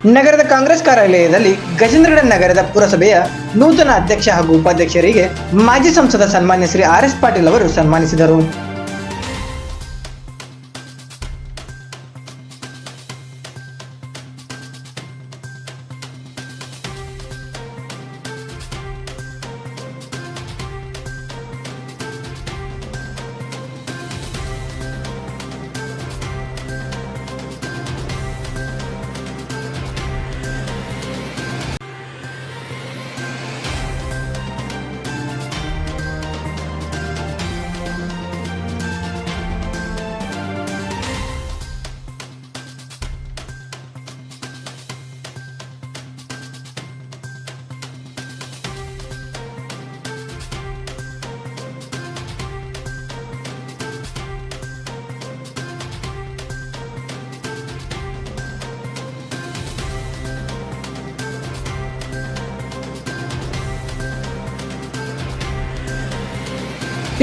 ನಗರದ ಕಾಂಗ್ರೆಸ್ ಕಾರ್ಯಾಲಯದಲ್ಲಿ ಗಜೇಂದ್ರಗಡ ನಗರದ ಪುರಸಭೆಯ ನೂತನ ಅಧ್ಯಕ್ಷ ಹಾಗೂ ಉಪಾಧ್ಯಕ್ಷರಿಗೆ ಮಾಜಿ ಸಂಸದ ಸನ್ಮಾನ್ಯ ಶ್ರೀ ಆರ್ ಎಸ್ ಪಾಟೀಲ್ ಅವರು ಸನ್ಮಾನಿಸಿದರು.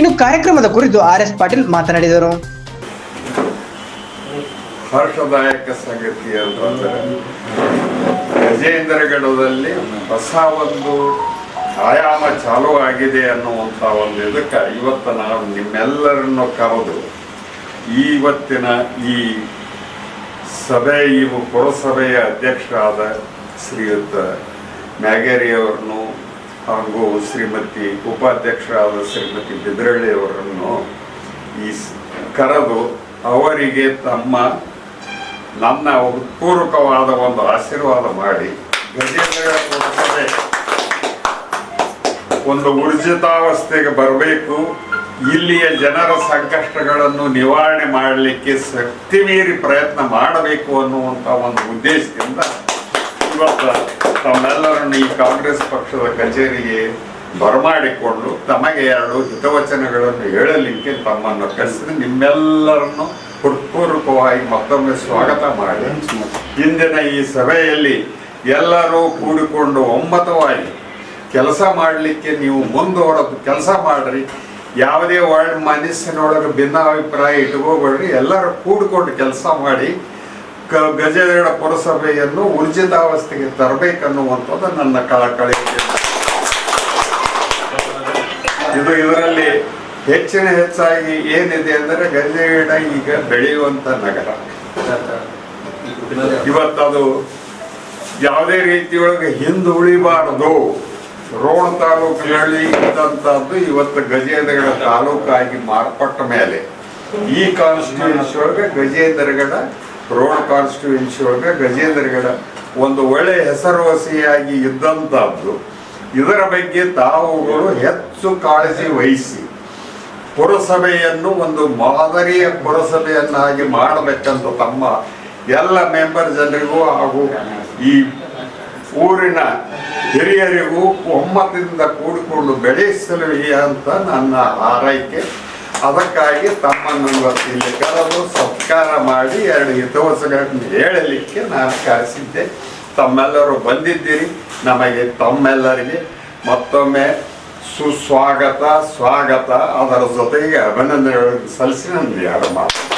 ಇನ್ನು ಕಾರ್ಯಕ್ರಮದ ಕುರಿತು ಆರ್ ಎಸ್ ಪಾಟೀಲ್ ಮಾತನಾಡಿದರು. ಹರ್ಷದಾಯಕ ಸಂಗತಿ ಅಂತಂದ್ರೆ ಗಜೇಂದ್ರಗಢದಲ್ಲಿ ಹೊಸ ಒಂದು ಆಯಾಮ ಚಾಲೂ ಆಗಿದೆ ಅನ್ನುವಂಥ ಒಂದು ಇದಕ್ಕೆ ಇವತ್ತು ನಾವು ನಿಮ್ಮೆಲ್ಲರನ್ನು ಕರೆದು ಇವತ್ತಿನ ಈ ಸಭೆ ಇವು ಪುರಸಭೆಯ ಅಧ್ಯಕ್ಷರಾದ ಶ್ರೀಯುತ ಮ್ಯಾಗೇರಿಯವರನ್ನು ಹಾಗೂ ಶ್ರೀಮತಿ ಉಪಾಧ್ಯಕ್ಷರಾದ ಶ್ರೀಮತಿ ಬಿದ್ರಳ್ಳಿಯವರನ್ನು ಈ ಕರೆದು ಅವರಿಗೆ ತಮ್ಮ, ನನ್ನ ಉತ್ಪೂರ್ವಕವಾದ ಒಂದು ಆಶೀರ್ವಾದ ಮಾಡಿ ಒಂದು ಊರ್ಜಿತಾವಸ್ಥೆಗೆ ಬರಬೇಕು. ಇಲ್ಲಿಯ ಜನರ ಸಂಕಷ್ಟಗಳನ್ನು ನಿವಾರಣೆ ಮಾಡಲಿಕ್ಕೆ ಶಕ್ತಿ ಮೀರಿ ಪ್ರಯತ್ನ ಮಾಡಬೇಕು ಅನ್ನುವಂಥ ಒಂದು ಉದ್ದೇಶದಿಂದ ಇವತ್ತು ತಮ್ಮೆಲ್ಲರನ್ನು ಈ ಕಾಂಗ್ರೆಸ್ ಪಕ್ಷದ ಕಚೇರಿಗೆ ಬರಮಾಡಿಕೊಂಡು ತಮಗೆ ಎರಡು ಹಿತವಚನಗಳನ್ನು ಹೇಳಲಿಕ್ಕೆ ತಮ್ಮನ್ನು ಕಲಿಸಿದ್ರೆ ನಿಮ್ಮೆಲ್ಲರನ್ನು ಹೃತ್ಪೂರ್ವಕವಾಗಿ ಮತ್ತೊಮ್ಮೆ ಸ್ವಾಗತ ಮಾಡಿ. ಇಂದಿನ ಈ ಸಭೆಯಲ್ಲಿ ಎಲ್ಲರೂ ಕೂಡಿಕೊಂಡು ಒಮ್ಮತವಾಗಿ ಕೆಲಸ ಮಾಡಲಿಕ್ಕೆ ನೀವು ಮುಂದುವರೆದು ಕೆಲಸ ಮಾಡ್ರಿ. ಯಾವುದೇ ವರ್ಡ್ ಮನಸ್ಸಿನೊಳಗೆ ಭಿನ್ನಾಭಿಪ್ರಾಯ ಇಟ್ಕೋಬೇಡ್ರಿ. ಎಲ್ಲರೂ ಕೂಡಿಕೊಂಡು ಕೆಲಸ ಮಾಡಿ. ಕ ಪುರಸಭೆಯನ್ನು ಊರ್ಜಿತಾವಸ್ಥೆಗೆ ತರಬೇಕನ್ನುವಂಥದ್ದು ನನ್ನ ಕಳಕಳಿ ಇದು ಇದರಲ್ಲಿ ಹೆಚ್ಚಿನ ಹೆಚ್ಚಾಗಿ ಏನಿದೆ ಅಂದರೆ ಗಜೇಡ ಈಗ ಬೆಳೆಯುವಂತ ನಗರ. ಇವತ್ತದು ಯಾವುದೇ ರೀತಿಯೊಳಗೆ ಹಿಂದುಳಿಬಾರದು ರೋಣ ತಾಲೂಕಿನಲ್ಲಿ ಇದ್ದಂಥದ್ದು ಇವತ್ತು ಗಜೇಂದ್ರಗಡ ತಾಲೂಕಾಗಿ ಮಾರ್ಪಟ್ಟ ಮೇಲೆ. ಈ ಕಾನ್ಸ್ಟಿಟ್ಯೂನ್ಸಿ ಒಳಗೆ ಗಜೇಂದ್ರಗಡ ರೋಡ್ ಕಾನ್ಸ್ಟಿಟ್ಯೂನ್ಸಿ ಒಳಗೆ ಗಜೇಂದ್ರಗಡ ಒಂದು ಒಳ್ಳೆಯ ಹೆಸರುವಾಸಿಯಾಗಿ ಇದ್ದಂಥದ್ದು ಇದರ ಬಗ್ಗೆ ತಾವುಗಳು ಹೆಚ್ಚು ಕಾಳಜಿ ವಹಿಸಿ. ಪುರಸಭೆಯನ್ನು ಒಂದು ಮಾದರಿಯ ಪುರಸಭೆಯನ್ನಾಗಿ ಮಾಡಬೇಕಂತ ತಮ್ಮ ಎಲ್ಲ ಮೆಂಬರ್ ಜನರಿಗೂ ಹಾಗೂ ಈ ಊರಿನ ಹಿರಿಯರಿಗೂ ಒಮ್ಮತದಿಂದ ಕೂಡಿಕೊಂಡು ಬೆಳೆಸಲು ಅಂತ ನನ್ನ ಹಾರೈಕೆ. ಅದಕ್ಕಾಗಿ ತಮ್ಮನ್ನು ಇಲ್ಲಿ ಕರೆದು ಸತ್ಕಾರ ಮಾಡಿ ಎರಡು ಹಿತವಸಗಳನ್ನು ಹೇಳಲಿಕ್ಕೆ ನಾನು ಕರೆಸಿದ್ದೆ. ತಮ್ಮೆಲ್ಲರೂ ಬಂದಿದ್ದೀರಿ. ನಮಗೆ ತಮ್ಮೆಲ್ಲರಿಗೆ ಮತ್ತೊಮ್ಮೆ ಸುಸ್ವಾಗತ, ಸ್ವಾಗತ. ಅದರ ಜೊತೆಗೆ ಅಭಿನಂದನೆಗಳನ್ನು ಸಲ್ಲಿಸಿ ನನ್ನ ಎರಡು ಮಾತು